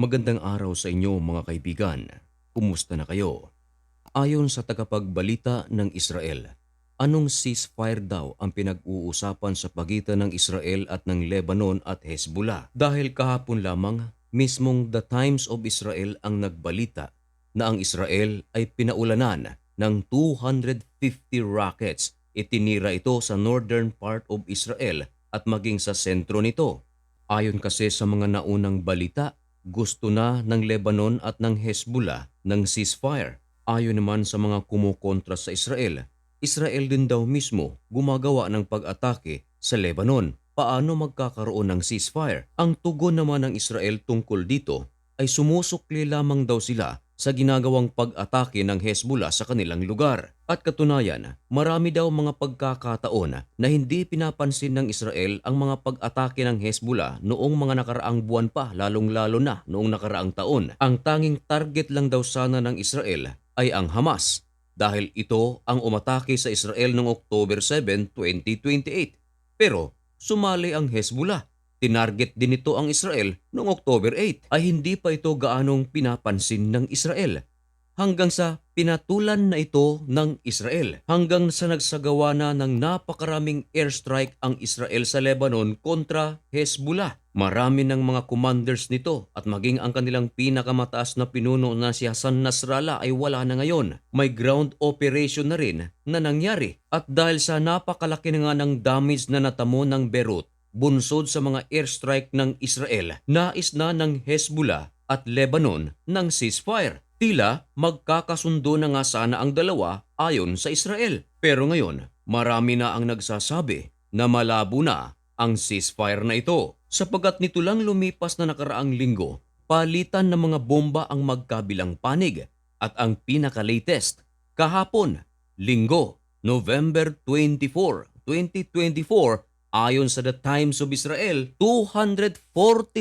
Magandang araw sa inyo mga kaibigan. Kumusta na kayo? Ayon sa tagapagbalita ng Israel, anong ceasefire daw ang pinag-uusapan sa pagitan ng Israel at ng Lebanon at Hezbollah? Dahil kahapon lamang, mismong The Times of Israel ang nagbalita na ang Israel ay pinaulanan ng 250 rockets. Itinira ito sa northern part of Israel at maging sa sentro nito. Ayon kasi sa mga naunang balita, gusto na ng Lebanon at ng Hezbollah ng ceasefire. Ayon naman sa mga kumukontra sa Israel, Israel din daw mismo gumagawa ng pag-atake sa Lebanon. Paano magkakaroon ng ceasefire? Ang tugon naman ng Israel tungkol dito ay sumusukli lamang daw sila sa ginagawang pag-atake ng Hezbollah sa kanilang lugar. At katunayan, marami daw mga pagkakataon na hindi pinapansin ng Israel ang mga pag-atake ng Hezbollah noong mga nakaraang buwan pa, lalong-lalo na noong nakaraang taon. Ang tanging target lang daw sana ng Israel ay ang Hamas dahil ito ang umatake sa Israel noong October 7, 2028. Pero sumali ang Hezbollah Tinarget din ito ang Israel noong October 8 ay hindi pa ito gaanong pinapansin ng Israel. Hanggang sa pinatulan na ito ng Israel. Hanggang sa nagsagawa na ng napakaraming airstrike ang Israel sa Lebanon kontra Hezbollah. Marami ng mga commanders nito at maging ang kanilang pinakamataas na pinuno na si Hassan Nasrallah ay wala na ngayon. May ground operation na rin na nangyari. At dahil sa napakalaki na nga ng damage na natamo ng Beirut, bunsod sa mga airstrike ng Israel, nais na ng Hezbollah at Lebanon ng ceasefire. Tila magkakasundo na nga sana ang dalawa ayon sa Israel. Pero ngayon, marami na ang nagsasabi na malabo na ang ceasefire na ito. Sapagat nito lang lumipas na nakaraang linggo, palitan ng mga bomba ang magkabilang panig at ang pinaka-latest, kahapon, linggo, November 24, 2024, Ayon sa The Times of Israel, 240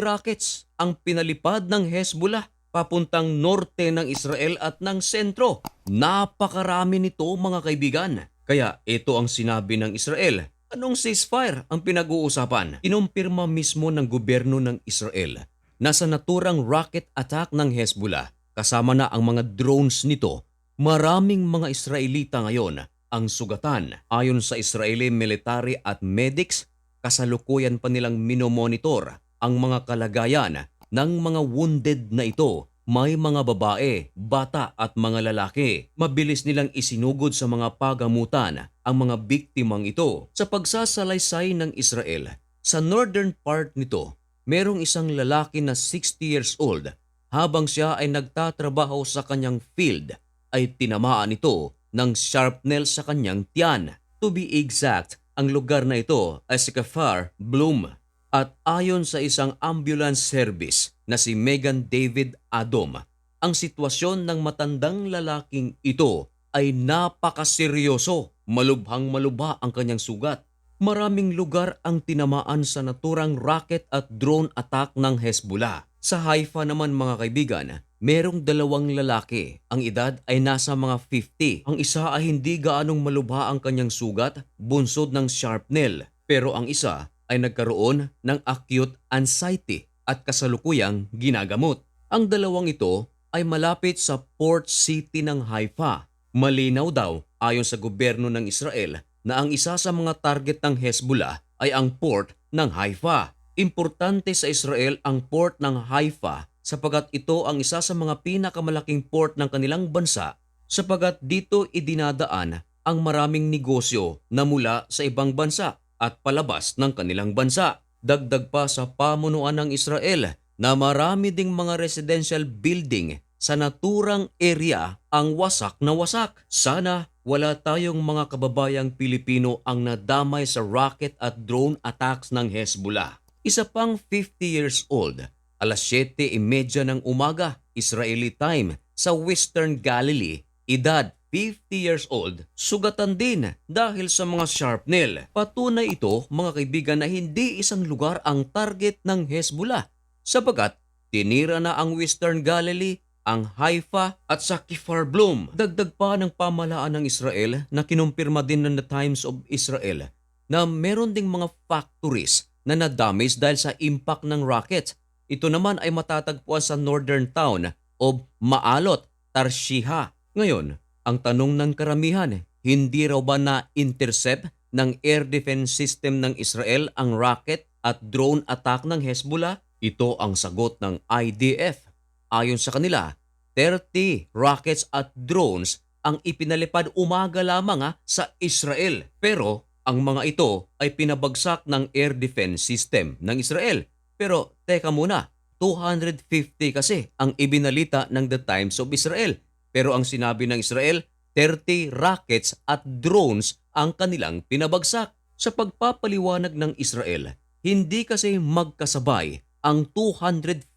rockets ang pinalipad ng Hezbollah papuntang norte ng Israel at ng sentro. Napakarami nito mga kaibigan. Kaya ito ang sinabi ng Israel. Anong ceasefire ang pinag-uusapan? Inumpirma mismo ng gobyerno ng Israel na sa naturang rocket attack ng Hezbollah kasama na ang mga drones nito, maraming mga Israelita ngayon ang sugatan. Ayon sa Israeli military at medics, kasalukuyan pa nilang minomonitor ang mga kalagayan ng mga wounded na ito. May mga babae, bata at mga lalaki. Mabilis nilang isinugod sa mga pagamutan ang mga biktimang ito. Sa pagsasalaysay ng Israel, sa northern part nito, merong isang lalaki na 60 years old habang siya ay nagtatrabaho sa kanyang field ay tinamaan ito ng sharpnel sa kanyang tiyan. To be exact, ang lugar na ito ay si Kafar Bloom. At ayon sa isang ambulance service na si Megan David Adom, ang sitwasyon ng matandang lalaking ito ay napakaseryoso. Malubhang malubha ang kanyang sugat. Maraming lugar ang tinamaan sa naturang rocket at drone attack ng Hezbollah. Sa Haifa naman mga kaibigan, merong dalawang lalaki. Ang edad ay nasa mga 50. Ang isa ay hindi gaanong malubha ang kanyang sugat, bunsod ng sharpnel. Pero ang isa ay nagkaroon ng acute anxiety at kasalukuyang ginagamot. Ang dalawang ito ay malapit sa port city ng Haifa. Malinaw daw ayon sa gobyerno ng Israel na ang isa sa mga target ng Hezbollah ay ang port ng Haifa. Importante sa Israel ang port ng Haifa sapagat ito ang isa sa mga pinakamalaking port ng kanilang bansa sapagat dito idinadaan ang maraming negosyo na mula sa ibang bansa at palabas ng kanilang bansa. Dagdag pa sa pamunuan ng Israel na marami ding mga residential building sa naturang area ang wasak na wasak. Sana wala tayong mga kababayang Pilipino ang nadamay sa rocket at drone attacks ng Hezbollah. Isa pang 50 years old, alas 7.30 ng umaga, Israeli time, sa Western Galilee, edad 50 years old, sugatan din dahil sa mga sharpnail. Patunay ito, mga kaibigan, na hindi isang lugar ang target ng Hezbollah, sapagat tinira na ang Western Galilee ang Haifa at sa Kfar Bloom. Dagdag pa ng pamalaan ng Israel na kinumpirma din ng The Times of Israel na meron ding mga factories na na-damage dahil sa impact ng rockets Ito naman ay matatagpuan sa northern town of Maalot, Tarshiha. Ngayon, ang tanong ng karamihan, hindi raw ba na-intercept ng air defense system ng Israel ang rocket at drone attack ng Hezbollah? Ito ang sagot ng IDF. Ayon sa kanila, 30 rockets at drones ang ipinalipad umaga lamang ha, sa Israel. Pero ang mga ito ay pinabagsak ng air defense system ng Israel. Pero teka muna, 250 kasi ang ibinalita ng The Times of Israel. Pero ang sinabi ng Israel, 30 rockets at drones ang kanilang pinabagsak. Sa pagpapaliwanag ng Israel, hindi kasi magkasabay ang 250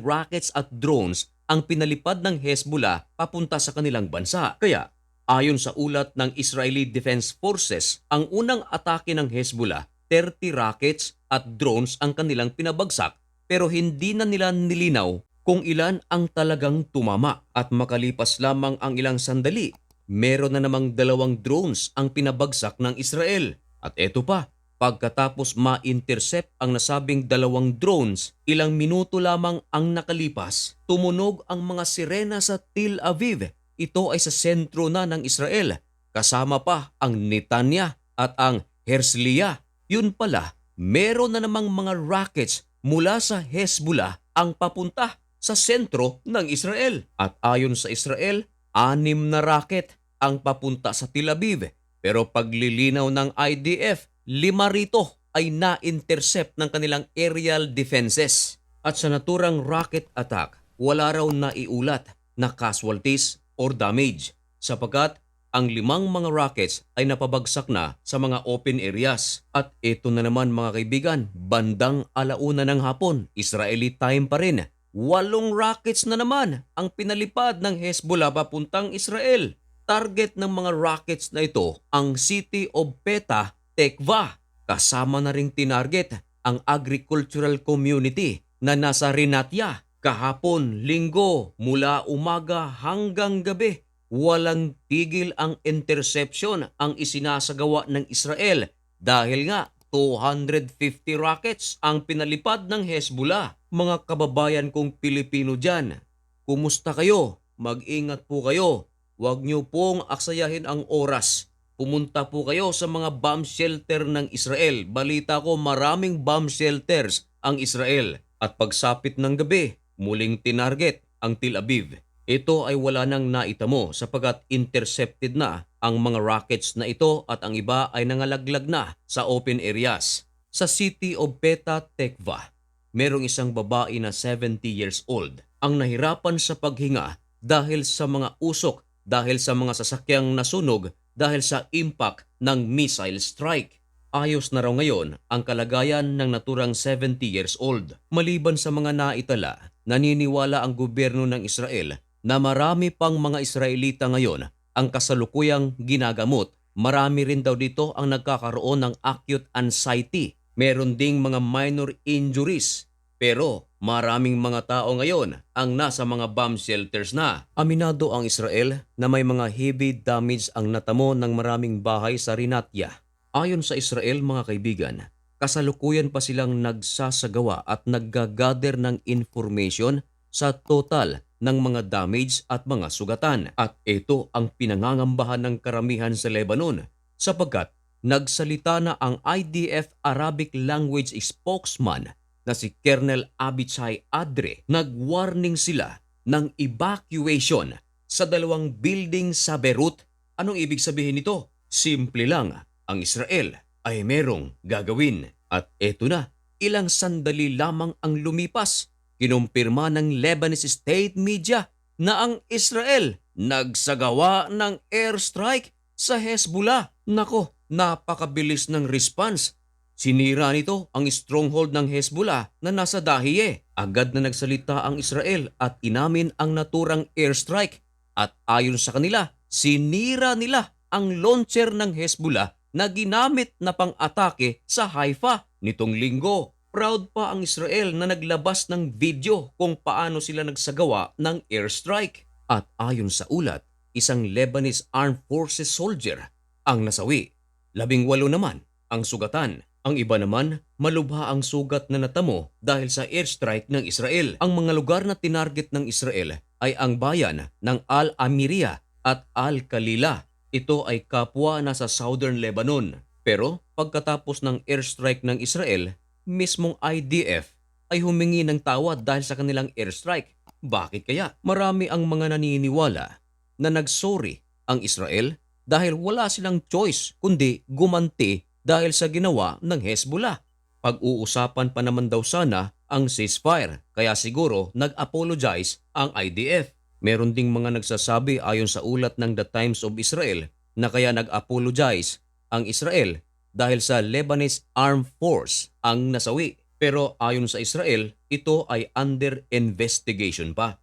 rockets at drones ang pinalipad ng Hezbollah papunta sa kanilang bansa. Kaya, ayon sa ulat ng Israeli Defense Forces, ang unang atake ng Hezbollah, 30 rockets at drones ang kanilang pinabagsak pero hindi na nila nilinaw kung ilan ang talagang tumama. At makalipas lamang ang ilang sandali, meron na namang dalawang drones ang pinabagsak ng Israel. At eto pa, pagkatapos ma-intercept ang nasabing dalawang drones, ilang minuto lamang ang nakalipas, tumunog ang mga sirena sa Tel Aviv. Ito ay sa sentro na ng Israel. Kasama pa ang Netanya at ang Herzliya. Yun pala, meron na namang mga rockets mula sa Hezbollah ang papunta sa sentro ng Israel. At ayon sa Israel, anim na rocket ang papunta sa Tel Aviv. Pero paglilinaw ng IDF, lima rito ay na-intercept ng kanilang aerial defenses. At sa naturang rocket attack, wala raw naiulat na casualties or damage sapagkat ang limang mga rockets ay napabagsak na sa mga open areas. At ito na naman mga kaibigan, bandang alauna ng hapon, Israeli time pa rin. Walong rockets na naman ang pinalipad ng Hezbollah papuntang Israel. Target ng mga rockets na ito ang City of Peta, Tekva. Kasama na ring tinarget ang agricultural community na nasa Rinatya. Kahapon, linggo, mula umaga hanggang gabi, walang tigil ang interception ang isinasagawa ng Israel dahil nga 250 rockets ang pinalipad ng Hezbollah. Mga kababayan kong Pilipino dyan, kumusta kayo? Mag-ingat po kayo. Huwag niyo pong aksayahin ang oras. Pumunta po kayo sa mga bomb shelter ng Israel. Balita ko maraming bomb shelters ang Israel. At pagsapit ng gabi, muling tinarget ang Tel Aviv. Ito ay wala nang naitamo sapagat intercepted na ang mga rockets na ito at ang iba ay nangalaglag na sa open areas. Sa city of Petah Tekva, merong isang babae na 70 years old ang nahirapan sa paghinga dahil sa mga usok, dahil sa mga sasakyang nasunog, dahil sa impact ng missile strike. Ayos na raw ngayon ang kalagayan ng naturang 70 years old. Maliban sa mga naitala, naniniwala ang gobyerno ng Israel na marami pang mga Israelita ngayon ang kasalukuyang ginagamot. Marami rin daw dito ang nagkakaroon ng acute anxiety. Meron ding mga minor injuries. Pero maraming mga tao ngayon ang nasa mga bomb shelters na. Aminado ang Israel na may mga heavy damage ang natamo ng maraming bahay sa Rinatya. Ayon sa Israel mga kaibigan, kasalukuyan pa silang nagsasagawa at naggagather ng information sa total ng mga damage at mga sugatan. At ito ang pinangangambahan ng karamihan sa Lebanon sapagkat nagsalita na ang IDF Arabic language spokesman na si Colonel Abichai Adre. Nag-warning sila ng evacuation sa dalawang building sa Beirut. Anong ibig sabihin nito? Simple lang, ang Israel ay merong gagawin. At eto na, ilang sandali lamang ang lumipas kinumpirma ng Lebanese state media na ang Israel nagsagawa ng airstrike sa Hezbollah. Nako, napakabilis ng response. Sinira nito ang stronghold ng Hezbollah na nasa Dahiye. Agad na nagsalita ang Israel at inamin ang naturang airstrike. At ayon sa kanila, sinira nila ang launcher ng Hezbollah na ginamit na pang-atake sa Haifa nitong linggo proud pa ang Israel na naglabas ng video kung paano sila nagsagawa ng airstrike. At ayon sa ulat, isang Lebanese Armed Forces soldier ang nasawi. Labing walo naman ang sugatan. Ang iba naman, malubha ang sugat na natamo dahil sa airstrike ng Israel. Ang mga lugar na tinarget ng Israel ay ang bayan ng Al-Amiria at Al-Kalila. Ito ay kapwa na sa southern Lebanon. Pero pagkatapos ng airstrike ng Israel, mismong IDF ay humingi ng tawad dahil sa kanilang airstrike. Bakit kaya? Marami ang mga naniniwala na nagsorry ang Israel dahil wala silang choice kundi gumanti dahil sa ginawa ng Hezbollah. Pag-uusapan pa naman daw sana ang ceasefire kaya siguro nag-apologize ang IDF. Meron ding mga nagsasabi ayon sa ulat ng The Times of Israel na kaya nag-apologize ang Israel dahil sa Lebanese Armed Force ang nasawi. Pero ayon sa Israel, ito ay under investigation pa.